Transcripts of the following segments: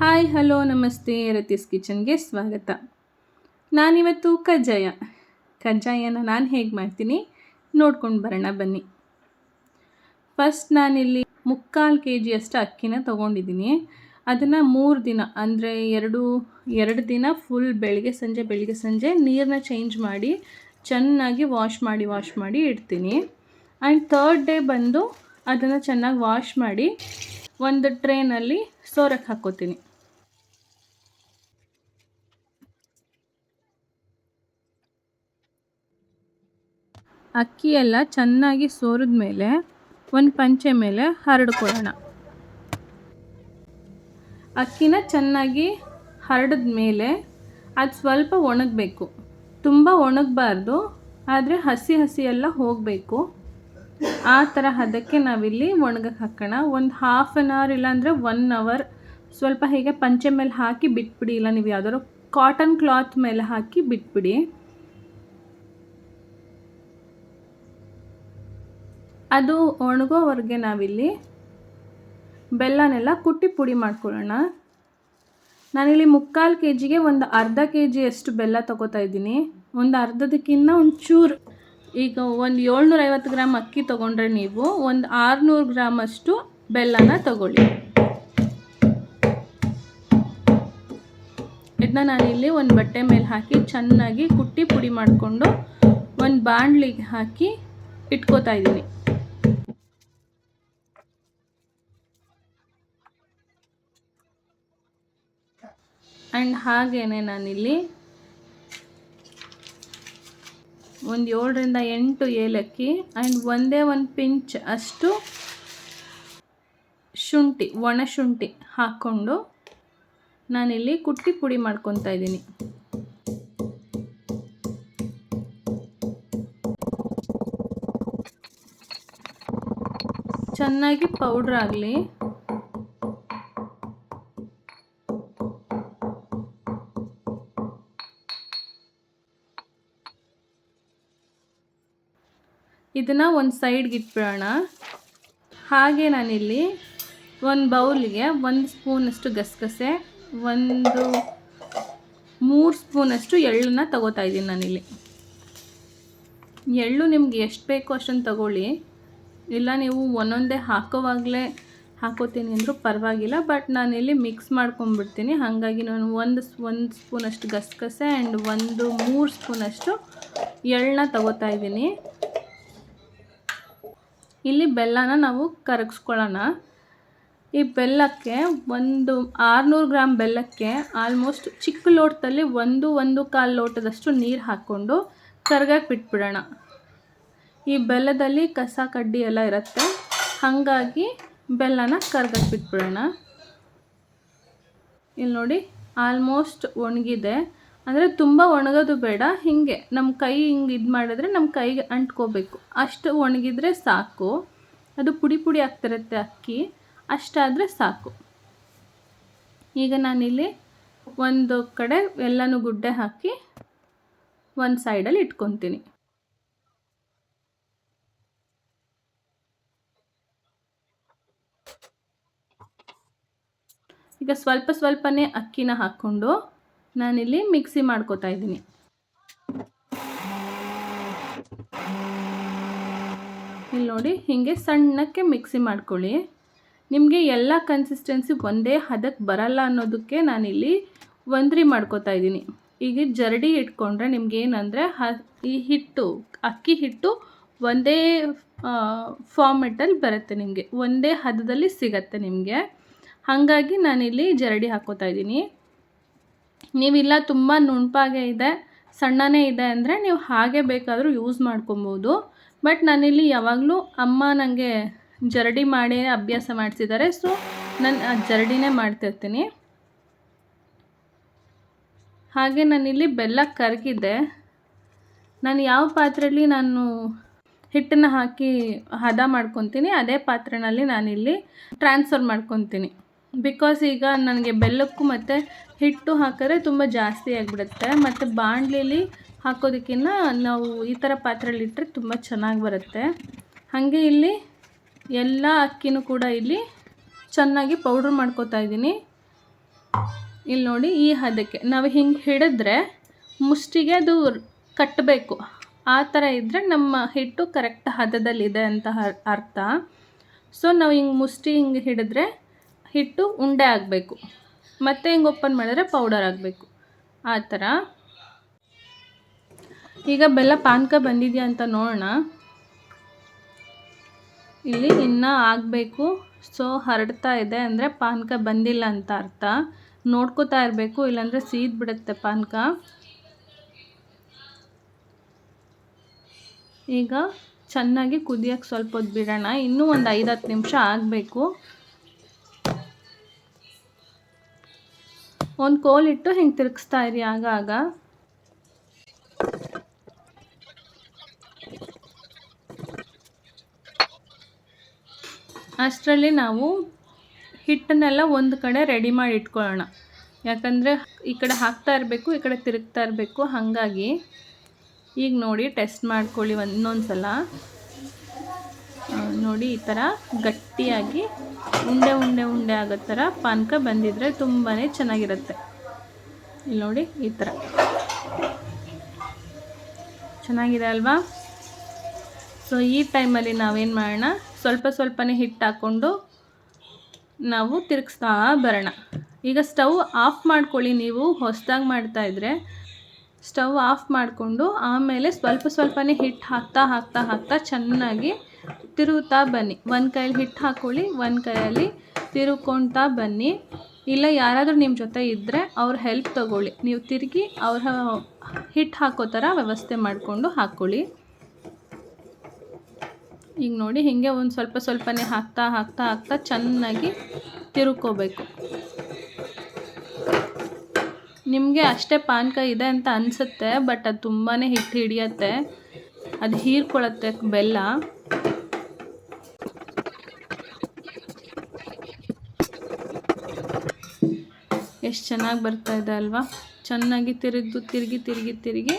Hi, hello, ನಮಸ್ತೆ ರತೀಸ್ ಕಿಚನ್ಗೆ ಸ್ವಾಗತ. ನಾನಿವತ್ತು ಕಜ್ಜಾಯ. ಕಜ್ಜಾಯನ ನಾನು ಹೇಗೆ ಮಾಡ್ತೀನಿ ನೋಡ್ಕೊಂಡು ಬರೋಣ ಬನ್ನಿ. ಫಸ್ಟ್ ನಾನಿಲ್ಲಿ ಮುಕ್ಕಾಲು ಕೆ ಜಿಯಷ್ಟು ಅಕ್ಕಿನ ತೊಗೊಂಡಿದ್ದೀನಿ. ಅದನ್ನು ಮೂರು ದಿನ, ಅಂದರೆ ಎರಡು ಎರಡು ದಿನ ಫುಲ್ ಬೆಳಗ್ಗೆ ಸಂಜೆ ಬೆಳಗ್ಗೆ ಸಂಜೆ ನೀರನ್ನ ಚೇಂಜ್ ಮಾಡಿ ಚೆನ್ನಾಗಿ ವಾಶ್ ಮಾಡಿ ವಾಶ್ ಮಾಡಿ ಇಡ್ತೀನಿ. ಆ್ಯಂಡ್ ಥರ್ಡ್ ಡೇ ಬಂದು ಅದನ್ನು ಚೆನ್ನಾಗಿ ವಾಶ್ ಮಾಡಿ ಒಂದು ಟ್ರೇನಲ್ಲಿ ಸೋರಕ್ಕೆ ಹಾಕ್ಕೋತೀನಿ ಅಕ್ಕಿ ಎಲ್ಲ ಚೆನ್ನಾಗಿ ಸೋರಿದ ಮೇಲೆ ಒಂದು ಪಂಚೆ ಮೇಲೆ ಹರಡ್ಕೊಳ್ಳೋಣ. ಅಕ್ಕಿನ ಚೆನ್ನಾಗಿ ಹರಡಿದ ಮೇಲೆ ಅದು ಸ್ವಲ್ಪ ಒಣಗಬೇಕು. ತುಂಬ ಒಣಗಬಾರ್ದು, ಆದರೆ ಹಸಿ ಹಸಿ ಎಲ್ಲ ಹೋಗಬೇಕು. ಆ ಥರ ಅದಕ್ಕೆ ನಾವಿಲ್ಲಿ ಒಣಗಕ್ಕೆ ಹಾಕೋಣ. ಒಂದು ಹಾಫ್ ಆನ್ ಅವರ್ ಇಲ್ಲಾಂದರೆ ಒನ್ ಅವರ್ ಸ್ವಲ್ಪ ಹೀಗೆ ಪಂಚೆ ಮೇಲೆ ಹಾಕಿ ಬಿಟ್ಬಿಡಿ. ಇಲ್ಲ, ನೀವು ಯಾವುದಾದ್ರು ಕಾಟನ್ ಕ್ಲಾತ್ ಮೇಲೆ ಹಾಕಿ ಬಿಟ್ಬಿಡಿ. ಅದು ಒಣಗೋವರೆಗೆ ನಾವಿಲ್ಲಿ ಬೆಲ್ಲನೆಲ್ಲ ಕುಟ್ಟಿ ಪುಡಿ ಮಾಡ್ಕೊಳ್ಳೋಣ. ನಾನಿಲ್ಲಿ ಮುಕ್ಕಾಲು ಕೆ ಜಿಗೆ ಒಂದು ಅರ್ಧ ಕೆ ಜಿಯಷ್ಟು ಬೆಲ್ಲ ತೊಗೋತಾ ಇದ್ದೀನಿ. ಒಂದು ಅರ್ಧದಕ್ಕಿಂತ ಒಂದು ಚೂರು ಈಗ ಒಂದು ಏಳ್ನೂರೈವತ್ತು ಗ್ರಾಮ್ ಅಕ್ಕಿ ತೊಗೊಂಡ್ರೆ ನೀವು ಒಂದು ಆರುನೂರು ಗ್ರಾಮಷ್ಟು ಬೆಲ್ಲನ ತಗೊಳ್ಳಿ. ಇದನ್ನ ನಾನಿಲ್ಲಿ ಒಂದು ಬಟ್ಟೆ ಮೇಲೆ ಹಾಕಿ ಚೆನ್ನಾಗಿ ಕುಟ್ಟಿ ಪುಡಿ ಮಾಡಿಕೊಂಡು ಒಂದು ಬಾಣಲಿಗೆ ಹಾಕಿ ಇಟ್ಕೋತಾ ಇದ್ದೀನಿ. ಆ್ಯಂಡ್ ಹಾಗೇನೆ ನಾನಿಲ್ಲಿ ಒಂದು ಏಳರಿಂದ ಎಂಟು ಏಲಕ್ಕಿ ಆ್ಯಂಡ್ ಒಂದೇ ಒಂದು ಪಿಂಚ್ ಅಷ್ಟು ಶುಂಠಿ, ಒಣ ಶುಂಠಿ ಹಾಕ್ಕೊಂಡು ನಾನಿಲ್ಲಿ ಕುಟ್ಟಿ ಪುಡಿ ಮಾಡ್ಕೊತಾ ಇದ್ದೀನಿ. ಚೆನ್ನಾಗಿ ಪೌಡ್ರ್ ಆಗಲಿ. ಇದನ್ನು ಒಂದು ಸೈಡ್ಗೆ ಇಟ್ಬಿಡೋಣ. ಹಾಗೆ ನಾನಿಲ್ಲಿ ಒಂದು ಬೌಲಿಗೆ ಒಂದು ಸ್ಪೂನಷ್ಟು ಗಸಗಸೆ, ಒಂದು ಮೂರು ಸ್ಪೂನಷ್ಟು ಎಳ್ಳನ್ನ ತಗೋತಾ ಇದ್ದೀನಿ ನಾನಿಲ್ಲಿ. ಎಳ್ಳು ನಿಮ್ಗೆ ಎಷ್ಟು ಬೇಕೋ ಅಷ್ಟನ್ನು ತಗೊಳ್ಳಿ. ಇಲ್ಲ ನೀವು ಒಂದೊಂದೇ ಹಾಕೋವಾಗಲೇ ಹಾಕೋತೀನಿ ಅಂದರೂ ಪರವಾಗಿಲ್ಲ, ಬಟ್ ನಾನಿಲ್ಲಿ ಮಿಕ್ಸ್ ಮಾಡ್ಕೊಂಬಿಡ್ತೀನಿ ಹಾಗಾಗಿ ನಾನು ಒಂದು ಒಂದು ಸ್ಪೂನಷ್ಟು ಗಸಗಸೆ ಆ್ಯಂಡ್ ಒಂದು ಮೂರು ಸ್ಪೂನಷ್ಟು ಎಳ್ಳನ್ನ ತಗೋತಾ ಇದ್ದೀನಿ. ಇಲ್ಲಿ ಬೆಲ್ಲನ ನಾವು ಕರಗಿಸ್ಕೊಳ್ಳೋಣ. ಈ ಬೆಲ್ಲಕ್ಕೆ ಒಂದು ಆರುನೂರು ಗ್ರಾಮ್ ಬೆಲ್ಲಕ್ಕೆ ಆಲ್ಮೋಸ್ಟ್ ಚಿಕ್ಕ ಲೋಟದಲ್ಲಿ ಒಂದು ಒಂದು ಕಾಲು ಲೋಟದಷ್ಟು ನೀರು ಹಾಕ್ಕೊಂಡು ಕರ್ಗಕ್ಕೆ ಬಿಟ್ಬಿಡೋಣ. ಈ ಬೆಲ್ಲದಲ್ಲಿ ಕಸ, ಕಡ್ಡಿ ಎಲ್ಲ ಇರುತ್ತೆ. ಹಾಗಾಗಿ ಬೆಲ್ಲನ ಕರ್ಗಕ್ಕೆ ಬಿಟ್ಬಿಡೋಣ. ಇಲ್ಲಿ ನೋಡಿ ಆಲ್ಮೋಸ್ಟ್ ಒಣಗಿದೆ. ಅಂದರೆ ತುಂಬ ಒಣಗೋದು ಬೇಡ, ಹೀಗೆ. ನಮ್ಮ ಕೈ ಹಿಂಗೆ ಇದು ಮಾಡಿದ್ರೆ ನಮ್ಮ ಕೈಗೆ ಅಂಟ್ಕೋಬೇಕು. ಅಷ್ಟು ಒಣಗಿದ್ರೆ ಸಾಕು. ಅದು ಪುಡಿ ಪುಡಿ ಆಗ್ತಿರುತ್ತೆ ಅಕ್ಕಿ. ಅಷ್ಟಾದರೆ ಸಾಕು. ಈಗ ನಾನಿಲ್ಲಿ ಒಂದು ಕಡೆ ಎಲ್ಲನೂ ಗುಡ್ಡೆ ಹಾಕಿ ಒಂದು ಸೈಡಲ್ಲಿ ಇಟ್ಕೊತೀನಿ. ಈಗ ಸ್ವಲ್ಪ ಸ್ವಲ್ಪನೇ ಅಕ್ಕಿನ ಹಾಕ್ಕೊಂಡು ನಾನಿಲ್ಲಿ ಮಿಕ್ಸಿ ಮಾಡ್ಕೋತಾ ಇದ್ದೀನಿ. ಇಲ್ಲಿ ನೋಡಿ, ಹೀಗೆ ಸಣ್ಣಕ್ಕೆ ಮಿಕ್ಸಿ ಮಾಡ್ಕೊಳ್ಳಿ. ನಿಮಗೆ ಎಲ್ಲ ಕನ್ಸಿಸ್ಟೆನ್ಸಿ ಒಂದೇ ಹದಕ್ಕೆ ಬರಲ್ಲ ಅನ್ನೋದಕ್ಕೆ ನಾನಿಲ್ಲಿ ಒಂದ್ರಿ ಮಾಡ್ಕೋತಾ ಇದ್ದೀನಿ. ಈಗ ಜರಡಿ ಇಟ್ಕೊಂಡ್ರೆ ನಿಮ್ಗೆ ಏನಂದರೆ ಈ ಹಿಟ್ಟು, ಅಕ್ಕಿ ಹಿಟ್ಟು ಒಂದೇ ಫಾರ್ಮೆಟಲ್ಲಿ ಬರುತ್ತೆ ನಿಮಗೆ. ಒಂದೇ ಹದದಲ್ಲಿ ಸಿಗತ್ತೆ ನಿಮಗೆ. ಹಾಗಾಗಿ ನಾನಿಲ್ಲಿ ಜರಡಿ ಹಾಕೋತಾ ಇದ್ದೀನಿ. ನೀವಿಲ್ಲ, ತುಂಬ ನುಣ್ಪಾಗೆ ಇದೆ, ಸಣ್ಣನೇ ಇದೆ ಅಂದರೆ ನೀವು ಹಾಗೆ ಬೇಕಾದರೂ ಯೂಸ್ ಮಾಡ್ಕೊಬೋದು. ಬಟ್ ನಾನಿಲ್ಲಿ ಯಾವಾಗಲೂ ಅಮ್ಮ ನನಗೆ ಜರಡಿ ಮಾಡಿ ಅಭ್ಯಾಸ ಮಾಡಿಸಿದ್ದಾರೆ ಸೊ ನಾನು ಆ ಜರಡಿನೇ ಮಾಡ್ತಿರ್ತೀನಿ. ಹಾಗೆ ನಾನಿಲ್ಲಿ ಬೆಲ್ಲ ಕರಗಿದೆ ನಾನು ಯಾವ ಪಾತ್ರೆಯಲ್ಲಿ ನಾನು ಹಿಟ್ಟನ್ನು ಹಾಕಿ ಹದ ಮಾಡ್ಕೊತೀನಿ, ಅದೇ ಪಾತ್ರೆಯಲ್ಲಿ ನಾನಿಲ್ಲಿ ಟ್ರಾನ್ಸ್ಫರ್ ಮಾಡ್ಕೊತೀನಿ. ಬಿಕಾಸ್ ಈಗ ನನಗೆ ಬೆಲ್ಲಕ್ಕೂ ಮತ್ತು ಹಿಟ್ಟು ಹಾಕಿದ್ರೆ ತುಂಬ ಜಾಸ್ತಿ ಆಗಿಬಿಡುತ್ತೆ. ಮತ್ತು ಬಾಣಲಿಲಿ ಹಾಕೋದಕ್ಕಿಂತ ನಾವು ಈ ಥರ ಪಾತ್ರೆಯಲ್ಲಿ ಇಟ್ಟರೆ ತುಂಬ ಚೆನ್ನಾಗಿ ಬರುತ್ತೆ. ಹಾಗೆ ಇಲ್ಲಿ ಎಲ್ಲ ಅಕ್ಕಿನೂ ಕೂಡ ಇಲ್ಲಿ ಚೆನ್ನಾಗಿ ಪೌಡ್ರ್ ಮಾಡ್ಕೋತಾ ಇದ್ದೀನಿ. ಇಲ್ಲಿ ನೋಡಿ ಈ ಹದಕ್ಕೆ. ನಾವು ಹಿಂಗೆ ಹಿಡಿದ್ರೆ ಮುಷ್ಟಿಗೆ ಅದು ಕಟ್ಟಬೇಕು ಆ ಥರ ಇದ್ದರೆ ನಮ್ಮ ಹಿಟ್ಟು ಕರೆಕ್ಟ್ ಹದದಲ್ಲಿದೆ ಅಂತ ಅರ್ಥ. ಸೊ ನಾವು ಹಿಂಗೆ ಮುಷ್ಟಿ ಹಿಂಗೆ ಹಿಡಿದ್ರೆ ಹಿಟ್ಟು ಉಂಡೆ ಆಗಬೇಕು. ಮತ್ತೆ ಹಿಂಗೆ ಓಪನ್ ಮಾಡಿದ್ರೆ ಪೌಡರ್ ಆಗಬೇಕು. ಆ ಥರ. ಈಗ ಬೆಲ್ಲ ಪಾನಕ ಬಂದಿದೆಯಾ ಅಂತ ನೋಡೋಣ. ಇಲ್ಲಿ ಇನ್ನೂ ಆಗಬೇಕು. ಸೊ, ಹರಡ್ತಾ ಇದೆ ಅಂದರೆ ಪಾನಕ ಬಂದಿಲ್ಲ ಅಂತ ಅರ್ಥ. ನೋಡ್ಕೋತಾ ಇರಬೇಕು, ಇಲ್ಲಾಂದರೆ ಸೀದ್ ಬಿಡುತ್ತೆ ಪಾನಕ. ಈಗ ಚೆನ್ನಾಗಿ ಕುದಿಯೋಕ್ಕೆ ಸ್ವಲ್ಪ ಹೊತ್ತು ಬಿಡೋಣ. ಇನ್ನೂ ಒಂದು ಐದು ಹತ್ತು ನಿಮಿಷ ಆಗಬೇಕು. ಒಂದು ಕೋಲಿಟ್ಟು ಹಿಂಗೆ ತಿರುಗಿಸ್ತಾ ಇರಿ ಆಗ ಆಗ ಅಷ್ಟರಲ್ಲಿ ನಾವು ಹಿಟ್ಟನ್ನೆಲ್ಲ ಒಂದು ಕಡೆ ರೆಡಿ ಮಾಡಿ ಇಟ್ಕೊಳ್ಳೋಣ. ಯಾಕಂದರೆ ಈ ಕಡೆ ಹಾಕ್ತಾ ಇರಬೇಕು, ಈ ಕಡೆ ತಿರುಗ್ತಾ ಇರಬೇಕು, ಹಾಗಾಗಿ ಈಗ ನೋಡಿ ಟೆಸ್ಟ್ ಮಾಡ್ಕೊಳ್ಳಿ ಒಂದೊಂದು ಸಲ ನೋಡಿ ಈ ಥರ ಗಟ್ಟಿಯಾಗಿ ಉಂಡೆ ಉಂಡೆ ಉಂಡೆ ಆಗೋ ಥರ ಪಾನಕ ಬಂದಿದ್ರೆ ತುಂಬಾ ಚೆನ್ನಾಗಿರುತ್ತೆ. ಇಲ್ಲಿ ನೋಡಿ, ಈ ಥರ. ಚೆನ್ನಾಗಿದೆ ಅಲ್ವಾ? ಸೊ ಈ ಟೈಮಲ್ಲಿ ನಾವೇನು ಮಾಡೋಣ? ಸ್ವಲ್ಪ ಸ್ವಲ್ಪನೇ ಹಿಟ್ಟು ಹಾಕ್ಕೊಂಡು ನಾವು ತಿರುಗಿಸ್ತಾ ಬರೋಣ. ಈಗ ಸ್ಟವ್ ಆಫ್ ಮಾಡ್ಕೊಳ್ಳಿ ನೀವು, ಹೊಸ್ದಾಗಿ ಮಾಡ್ತಾಯಿದ್ರೆ ಸ್ಟವ್ ಆಫ್ ಮಾಡಿಕೊಂಡು ಆಮೇಲೆ ಸ್ವಲ್ಪ ಸ್ವಲ್ಪನೇ ಹಿಟ್ಟು ಹಾಕ್ತಾ ಹಾಕ್ತಾ ಹಾಕ್ತಾ ಚೆನ್ನಾಗಿ ತಿರುಗುತ್ತಾ ಬನ್ನಿ. ಒಂದು ಕೈಯಲ್ಲಿ ಹಿಟ್ಟು ಹಾಕ್ಕೊಳ್ಳಿ ಒಂದು ಕೈಯಲ್ಲಿ ತಿರುಗ್ಕೊಳ್ತಾ ಬನ್ನಿ. ಇಲ್ಲ, ಯಾರಾದರೂ ನಿಮ್ಮ ಜೊತೆ ಇದ್ದರೆ ಅವ್ರ ಹೆಲ್ಪ್ ತಗೊಳ್ಳಿ. ನೀವು ತಿರುಗಿ ಅವ್ರ ಹಿಟ್ಟು ಹಾಕೋ ಥರ ವ್ಯವಸ್ಥೆ ಮಾಡಿಕೊಂಡು ಹಾಕ್ಕೊಳ್ಳಿ ಈಗ ನೋಡಿ, ಹೀಗೆ ಒಂದು ಸ್ವಲ್ಪ ಸ್ವಲ್ಪನೇ ಹಾಕ್ತಾ ಹಾಕ್ತಾ ಹಾಕ್ತಾ ಚೆನ್ನಾಗಿ ತಿರುಕೋಬೇಕು ನಿಮಗೆ ಅಷ್ಟೇ ಪಾನಕ ಇದೆ ಅಂತ ಅನಿಸುತ್ತೆ, ಬಟ್ ಅದು ತುಂಬಾ ಹಿಟ್ಟು ಹಿಡಿಯತ್ತೆ. ಅದು ಹೀರ್ಕೊಳ್ಳುತ್ತೆ ಬೆಲ್ಲ. ಎಷ್ಟು ಚೆನ್ನಾಗಿ ಬರ್ತಾ ಇದೆ ಅಲ್ವಾ? ಚೆನ್ನಾಗಿ ತಿರುಗಿದು ತಿರುಗಿ ತಿರುಗಿ ತಿರುಗಿ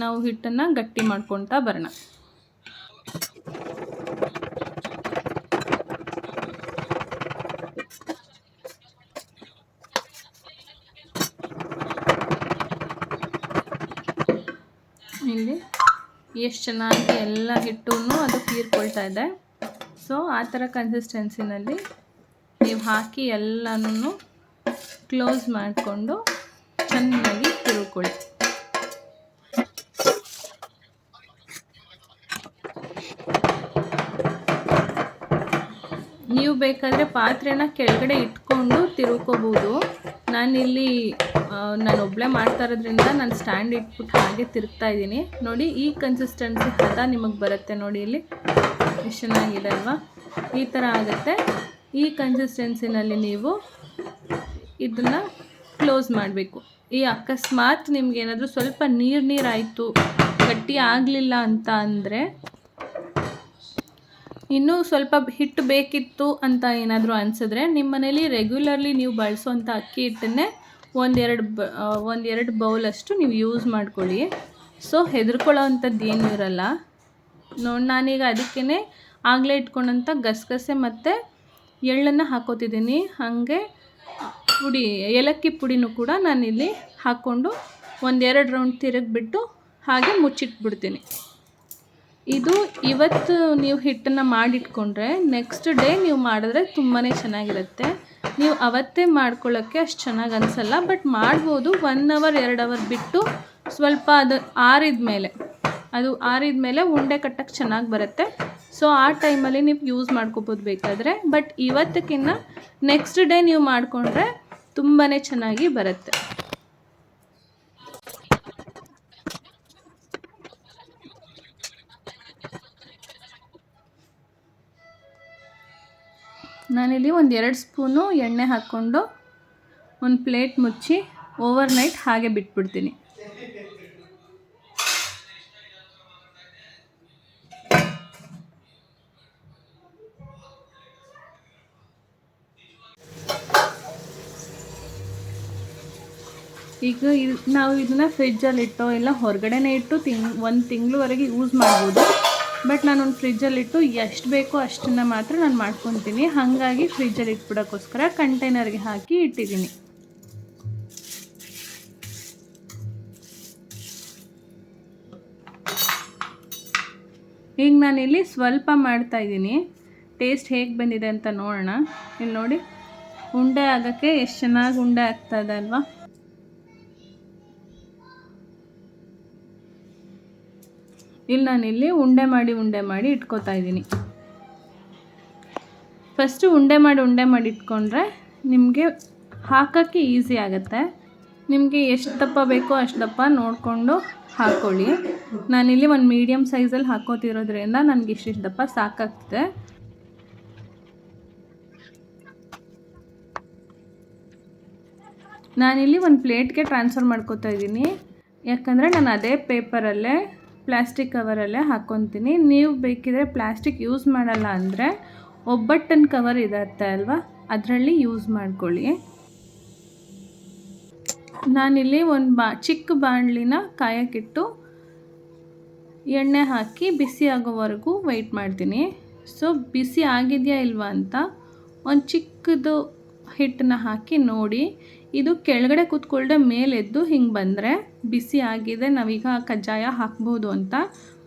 ನಾವು ಹಿಟ್ಟನ್ನು ಗಟ್ಟಿ ಮಾಡ್ಕೊಳ್ತಾ ಬರೋಣ. ಇಲ್ಲಿ ಎಷ್ಟು ಚೆನ್ನಾಗಿ ಎಲ್ಲ ಹಿಟ್ಟು ಅದು ಹೀರ್ಕೊಳ್ತಾ ಇದೆ. ಸೊ ಆ ಥರ ಕನ್ಸಿಸ್ಟೆನ್ಸಿನಲ್ಲಿ ನೀವು ಹಾಕಿ ಎಲ್ಲನೂ ಕ್ಲೋಸ್ ಮಾಡಿಕೊಂಡು ಚೆನ್ನಾಗಿ ತಿರುಕೊಳ್ಳಿ ನೀವು ಬೇಕಾದರೆ ಪಾತ್ರೆನ ಕೆಳಗಡೆ ಇಟ್ಕೊಂಡು ತಿರ್ಕೋಬೋದು ನಾನಿಲ್ಲಿ ನಾನು ಒಬ್ಬಳೇ ಮಾಡ್ತಾ ಇರೋದ್ರಿಂದ ನಾನು ಸ್ಟ್ಯಾಂಡ್ ಇಟ್ಬಿಟ್ಟು ಹಾಗೆ ತಿರುಗ್ತಾ ಇದ್ದೀನಿ. ನೋಡಿ, ಈ ಕನ್ಸಿಸ್ಟೆನ್ಸಿ ಹದ ನಿಮಗೆ ಬರುತ್ತೆ ನೋಡಿ ಇಲ್ಲಿ. ಎಷ್ಟು ಚೆನ್ನಾಗಿದೆ ಅಲ್ವಾ ಈ ಥರ ಆಗುತ್ತೆ. ಈ ಕನ್ಸಿಸ್ಟೆನ್ಸಿನಲ್ಲಿ ನೀವು ಇದನ್ನು ಕ್ಲೋಸ್ ಮಾಡಬೇಕು. ಈ ಅಕಸ್ಮಾತ್ ನಿಮ್ಗೆ ಏನಾದರೂ ಸ್ವಲ್ಪ ನೀರು ನೀರಾಯಿತು, ಗಟ್ಟಿ ಆಗಲಿಲ್ಲ ಅಂತ ಅಂದರೆ ಇನ್ನೂ ಸ್ವಲ್ಪ ಹಿಟ್ಟು ಬೇಕಿತ್ತು ಅಂತ ಏನಾದರೂ ಅನಿಸಿದ್ರೆ ನಿಮ್ಮ ಮನೇಲಿ ರೆಗ್ಯುಲರ್ಲಿ ನೀವು ಬಳಸುವಂಥ ಅಕ್ಕಿ ಹಿಟ್ಟನ್ನೇ ಒಂದೆರಡು ಬ ಒಂದೆರಡು ಬೌಲಷ್ಟು ನೀವು ಯೂಸ್ ಮಾಡ್ಕೊಳ್ಳಿ. ಸೊ ಹೆದರ್ಕೊಳ್ಳೋ ಅಂಥದ್ದು ಏನೂ ಇರಲ್ಲ. ನೋಡಿ, ನಾನೀಗ ಅದಕ್ಕೇ ಆಗಲೇ ಇಟ್ಕೊಂಡಂಥ ಗಸಗಸೆ ಮತ್ತು ಎಳ್ಳನ್ನು ಹಾಕೋತಿದ್ದೀನಿ. ಹಾಗೆ ಪುಡಿ, ಏಲಕ್ಕಿ ಪುಡಿನೂ ಕೂಡ ನಾನಿಲ್ಲಿ ಹಾಕ್ಕೊಂಡು ಒಂದೆರಡು ರೌಂಡ್ ತಿರುಗಿಬಿಟ್ಟು ಹಾಗೆ ಮುಚ್ಚಿಟ್ಬಿಡ್ತೀನಿ. ಇದು ಇವತ್ತು ನೀವು ಹಿಟ್ಟನ್ನು ಮಾಡಿಟ್ಕೊಂಡ್ರೆ ನೆಕ್ಸ್ಟ್ ಡೇ ನೀವು ಮಾಡಿದ್ರೆ ತುಂಬಾ ಚೆನ್ನಾಗಿರುತ್ತೆ. ನೀವು ಅವತ್ತೇ ಮಾಡ್ಕೊಳ್ಳೋಕ್ಕೆ ಅಷ್ಟು ಚೆನ್ನಾಗಿ ಅನಿಸಲ್ಲ, ಬಟ್ ಮಾಡ್ಬೋದು ಒನ್ ಅವರ್, ಎರಡು ಅವರ್ ಬಿಟ್ಟು ಸ್ವಲ್ಪ ಅದು ಆರಿದ ಮೇಲೆ. ಅದು ಆರಿದ ಮೇಲೆ ಉಂಡೆ ಕಟ್ಟಕ್ಕೆ ಚೆನ್ನಾಗಿ ಬರುತ್ತೆ. ಸೊ, ಆ ಟೈಮಲ್ಲಿ ನೀವು ಯೂಸ್ ಮಾಡ್ಕೋಬೋದು ಬೇಕಾದರೆ. ಬಟ್ ಇವತ್ತಕ್ಕಿಂತ ನೆಕ್ಸ್ಟ್ ಡೇ ನೀವು ಮಾಡಿಕೊಂಡ್ರೆ ತುಂಬಾ ಚೆನ್ನಾಗಿ ಬರುತ್ತೆ. ನಾನಿಲ್ಲಿ ಒಂದು ಎರಡು ಸ್ಪೂನು ಎಣ್ಣೆ ಹಾಕ್ಕೊಂಡು ಒಂದು ಪ್ಲೇಟ್ ಮುಚ್ಚಿ ಓವರ್ ನೈಟ್ ಹಾಗೆ ಬಿಟ್ಬಿಡ್ತೀನಿ. ಈಗ ಇದು ನಾವು ಇದನ್ನ ಫ್ರಿಜ್ಜಲ್ಲಿಟ್ಟೋ ಇಲ್ಲ ಹೊರಗಡೆನೇ ಇಟ್ಟು ತಿಂಗ್, ಒಂದು ತಿಂಗಳವರೆಗೆ ಯೂಸ್ ಮಾಡ್ಬೋದು. ಬಟ್ ನಾನೊಂದು ಫ್ರಿಜ್ಜಲ್ಲಿಟ್ಟು ಎಷ್ಟು ಬೇಕೋ ಅಷ್ಟನ್ನು ಮಾತ್ರ ನಾನು ಮಾಡ್ಕೊತೀನಿ. ಹಾಗಾಗಿ ಫ್ರಿಜ್ಜಲ್ಲಿ ಇಟ್ಬಿಡೋಕ್ಕೋಸ್ಕರ ಕಂಟೈನರ್ಗೆ ಹಾಕಿ ಇಟ್ಟಿದ್ದೀನಿ. ಈಗ ನಾನಿಲ್ಲಿ ಸ್ವಲ್ಪ ಮಾಡ್ತಾಯಿದ್ದೀನಿ ಟೇಸ್ಟ್ ಹೇಗೆ ಬಂದಿದೆ ಅಂತ ನೋಡೋಣ. ಇಲ್ಲಿ ನೋಡಿ, ಉಂಡೆ ಆಗೋಕ್ಕೆ ಎಷ್ಟು ಚೆನ್ನಾಗಿ ಉಂಡೆ ಆಗ್ತಾಯಿದೆ ಅಲ್ವಾ? ಇಲ್ಲಿ ನಾನಿಲ್ಲಿ ಉಂಡೆ ಮಾಡಿ ಉಂಡೆ ಮಾಡಿ ಇಟ್ಕೋತಾ ಇದ್ದೀನಿ. ಫಸ್ಟು ಉಂಡೆ ಮಾಡಿ ಉಂಡೆ ಮಾಡಿ ಇಟ್ಕೊಂಡ್ರೆ ನಿಮಗೆ ಹಾಕೋಕ್ಕೆ ಈಸಿ ಆಗುತ್ತೆ. ನಿಮಗೆ ಎಷ್ಟು ದಪ್ಪ ಬೇಕೋ ಅಷ್ಟು ದಪ್ಪ ನೋಡಿಕೊಂಡು ಹಾಕ್ಕೊಳ್ಳಿ ನಾನಿಲ್ಲಿ ಒಂದು ಮೀಡಿಯಮ್ ಸೈಜಲ್ಲಿ ಹಾಕೋತಿರೋದ್ರಿಂದ ನನಗೆ ಇಷ್ಟಿಷ್ಟು ದಪ್ಪ ಸಾಕಾಗ್ತದೆ. ನಾನಿಲ್ಲಿ ಒಂದು ಪ್ಲೇಟ್ಗೆ ಟ್ರಾನ್ಸ್ಫರ್ ಮಾಡ್ಕೋತಾ ಇದ್ದೀನಿ. ಯಾಕಂದರೆ ನಾನು ಅದೇ ಪೇಪರಲ್ಲೇ ಪ್ಲಾಸ್ಟಿಕ್ ಕವರಲ್ಲೇ ಹಾಕ್ಕೊತೀನಿ. ನೀವು ಬೇಕಿದ್ರೆ ಪ್ಲಾಸ್ಟಿಕ್ ಯೂಸ್ ಮಾಡಲ್ಲ ಅಂದರೆ ಒಬ್ಬಟ್ಟನ್ ಕವರ್ ಇರುತ್ತೆ ಅಲ್ವಾ? ಅದರಲ್ಲಿ ಯೂಸ್ ಮಾಡ್ಕೊಳ್ಳಿ. ನಾನಿಲ್ಲಿ ಒಂದು ಬಾ, ಚಿಕ್ಕ ಬಾಣಲಿನ ಕಾಯಕ್ಕಿಟ್ಟು ಎಣ್ಣೆ ಹಾಕಿ ಬಿಸಿ ಆಗೋವರೆಗೂ ವೆಯ್ಟ್ ಮಾಡ್ತೀನಿ. ಸೊ ಬಿಸಿ ಆಗಿದೆಯಾ ಇಲ್ವಾ ಅಂತ ಒಂದು ಚಿಕ್ಕದು ಹಿಟ್ಟನ್ನ ಹಾಕಿ ನೋಡಿ. ಇದು ಕೆಳಗಡೆ ಕೂತ್ಕೊಳ್ಳದೆ ಮೇಲೆದ್ದು ಹಿಂಗೆ ಬಂದರೆ ಬಿಸಿ ಆಗಿದೆ, ನಾವೀಗ ಕಜ್ಜಾಯ ಹಾಕ್ಬೋದು ಅಂತ.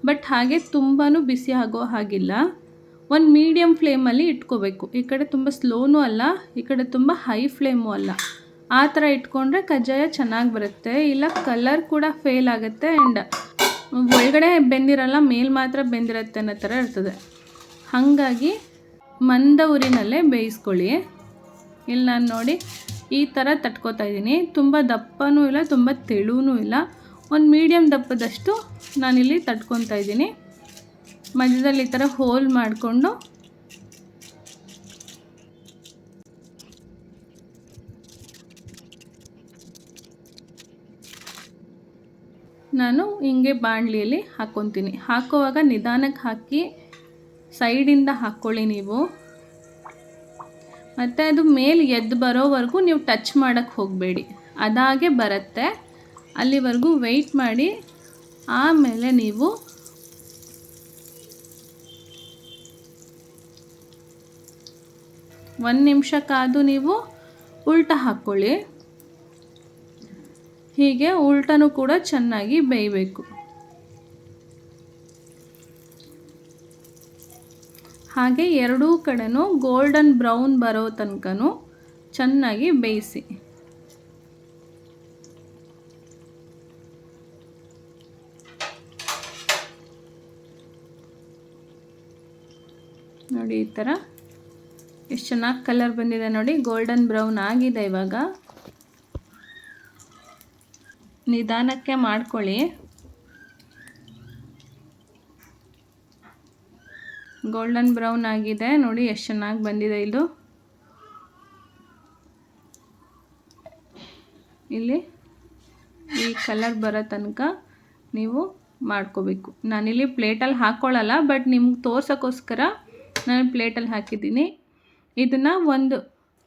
ಬಟ್ ಹಾಗೆ ತುಂಬಾ ಬಿಸಿ ಆಗೋ ಹಾಗಿಲ್ಲ. ಒಂದು ಮೀಡಿಯಮ್ ಫ್ಲೇಮಲ್ಲಿ ಇಟ್ಕೋಬೇಕು. ಈ ಕಡೆ ತುಂಬ ಸ್ಲೋನೂ ಅಲ್ಲ, ಈ ಕಡೆ ತುಂಬ ಹೈ ಫ್ಲೇಮು ಅಲ್ಲ. ಆ ಥರ ಇಟ್ಕೊಂಡ್ರೆ ಕಜ್ಜಾಯ ಚೆನ್ನಾಗಿ ಬರುತ್ತೆ. ಇಲ್ಲ ಕಲರ್ ಕೂಡ ಫೇಲ್ ಆಗುತ್ತೆ ಆ್ಯಂಡ್ ಒಳಗಡೆ ಬೆಂದಿರಲ್ಲ, ಮೇಲ್ ಮಾತ್ರ ಬೆಂದಿರುತ್ತೆ ಅನ್ನೋ ಥರ ಇರ್ತದೆ. ಹಾಗಾಗಿ ಮಂದ ಉರಿನಲ್ಲೇ ಬೇಯಿಸ್ಕೊಳ್ಳಿ. ಇಲ್ಲಿ ನಾನು ನೋಡಿ ಈ ಥರ ತಟ್ಕೋತಾ ಇದ್ದೀನಿ. ತುಂಬ ದಪ್ಪನೂ ಇಲ್ಲ, ತುಂಬ ತೆಳುವೂ ಇಲ್ಲ. ಒಂದು ಮೀಡಿಯಮ್ ದಪ್ಪದಷ್ಟು ನಾನಿಲ್ಲಿ ತಟ್ಕೊತಾ ಇದ್ದೀನಿ. ಮಧ್ಯದಲ್ಲಿ ಈ ಥರ ಹೋಲ್ ಮಾಡಿಕೊಂಡು ನಾನು ಹಿಂಗೆ ಬಾಣಲಿಯಲ್ಲಿ ಹಾಕ್ಕೊತೀನಿ ಹಾಕುವಾಗ ನಿಧಾನಕ್ಕೆ ಹಾಕಿ ಸೈಡಿಂದ ಹಾಕ್ಕೊಳ್ಳಿ ನೀವು. ಮತ್ತು ಅದು ಮೇಲೆ ಎದ್ದು ಬರೋವರೆಗೂ ನೀವು ಟಚ್ ಮಾಡೋಕ್ಕೆ ಹೋಗಬೇಡಿ. ಅದಾಗೆ ಬರುತ್ತೆ. ಅಲ್ಲಿವರೆಗೂ ವೆಯ್ಟ್ ಮಾಡಿ. ಆಮೇಲೆ ನೀವು ಒಂದು ನಿಮಿಷ ಕಾದು ನೀವು ಉಲ್ಟ ಹಾಕ್ಕೊಳ್ಳಿ ಹೀಗೆ ಉಲ್ಟನೂ ಕೂಡ ಚೆನ್ನಾಗಿ ಬೇಯಬೇಕು. ಹಾಗೆ ಎರಡೂ ಕಡೆನೂ ಗೋಲ್ಡನ್ ಬ್ರೌನ್ ಬರೋ ತನಕನೂ ಚೆನ್ನಾಗಿ ಬೇಯಿಸಿ. ನೋಡಿ ಈ ಥರ. ಎಷ್ಟು ಚೆನ್ನಾಗಿ ಕಲರ್ ಬಂದಿದೆ ನೋಡಿ ಗೋಲ್ಡನ್ ಬ್ರೌನ್ ಆಗಿದೆ ಇವಾಗ. ನಿಧಾನಕ್ಕೆ ಮಾಡ್ಕೊಳ್ಳಿ. ಗೋಲ್ಡನ್ ಬ್ರೌನ್ ಆಗಿದೆ. ನೋಡಿ ಎಷ್ಟು ಚೆನ್ನಾಗಿ ಬಂದಿದೆ ಇದು. ಇಲ್ಲಿ ಈ ಕಲರ್ ಬರೋ ತನಕ ನೀವು ಮಾಡ್ಕೋಬೇಕು. ನಾನಿಲ್ಲಿ ಪ್ಲೇಟಲ್ಲಿ ಹಾಕ್ಕೊಳ್ಳಲ್ಲ ಬಟ್ ನಿಮ್ಗೆ ತೋರ್ಸೋಕ್ಕೋಸ್ಕರ ನಾನು ಪ್ಲೇಟಲ್ಲಿ ಹಾಕಿದ್ದೀನಿ. ಇದನ್ನು ಒಂದು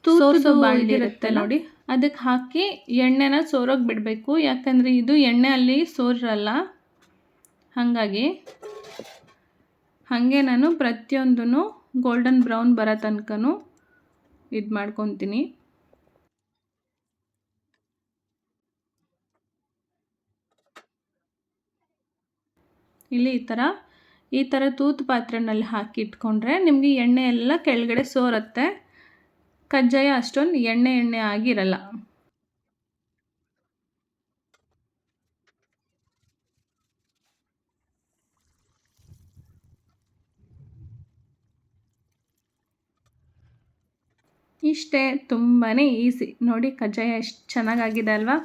ತೂರ್ಸೋ ಬಾಳಿರುತ್ತೆ ಇರುತ್ತೆ ನೋಡಿ ಅದಕ್ಕೆ ಹಾಕಿ ಎಣ್ಣೆನ ಸೋರೋಗಿ ಬಿಡಬೇಕು. ಯಾಕಂದರೆ ಇದು ಎಣ್ಣೆ ಅಲ್ಲಿ ಸೋರಲ್ಲ ಹಾಗಾಗಿ ಹಾಗೆ ನಾನು ಪ್ರತಿಯೊಂದೂ ಗೋಲ್ಡನ್ ಬ್ರೌನ್ ಬರೋ ತನಕನೂ ಇದು ಮಾಡ್ಕೊತೀನಿ. ಇಲ್ಲಿ ಈ ಥರ ಈ ಥರ ತೂತು ಪಾತ್ರೆನಲ್ಲಿ ಹಾಕಿ ಇಟ್ಕೊಂಡ್ರೆ ನಿಮಗೆ ಎಣ್ಣೆ ಎಲ್ಲ ಕೆಳಗಡೆ ಸೋರುತ್ತೆ. ಕಜ್ಜಾಯ ಅಷ್ಟೊಂದು ಎಣ್ಣೆ ಎಣ್ಣೆ ಆಗಿರಲ್ಲ. ಇಷ್ಟೇ ತುಂಬಾ ಈಸಿ ನೋಡಿ ಕಜ್ಜಾಯ ಎಷ್ಟು ಚೆನ್ನಾಗಾಗಿದೆ ಅಲ್ವಾ?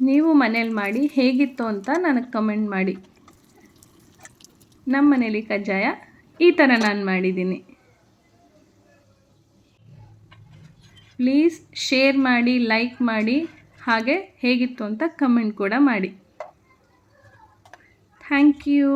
ನೀವು ಮನೇಲಿ ಮಾಡಿ ಹೇಗಿತ್ತು ಅಂತ ನನಗೆ ಕಮೆಂಟ್ ಮಾಡಿ. ನಮ್ಮ ಮನೇಲಿ ಕಜ್ಜಾಯ, ಈ ಥರ ನಾನು ಮಾಡಿದ್ದೀನಿ. ಪ್ಲೀಸ್ ಶೇರ್ ಮಾಡಿ, ಲೈಕ್ ಮಾಡಿ, ಹಾಗೆ ಹೇಗಿತ್ತು ಅಂತ ಕಮೆಂಟ್ ಕೂಡ ಮಾಡಿ. Thank you.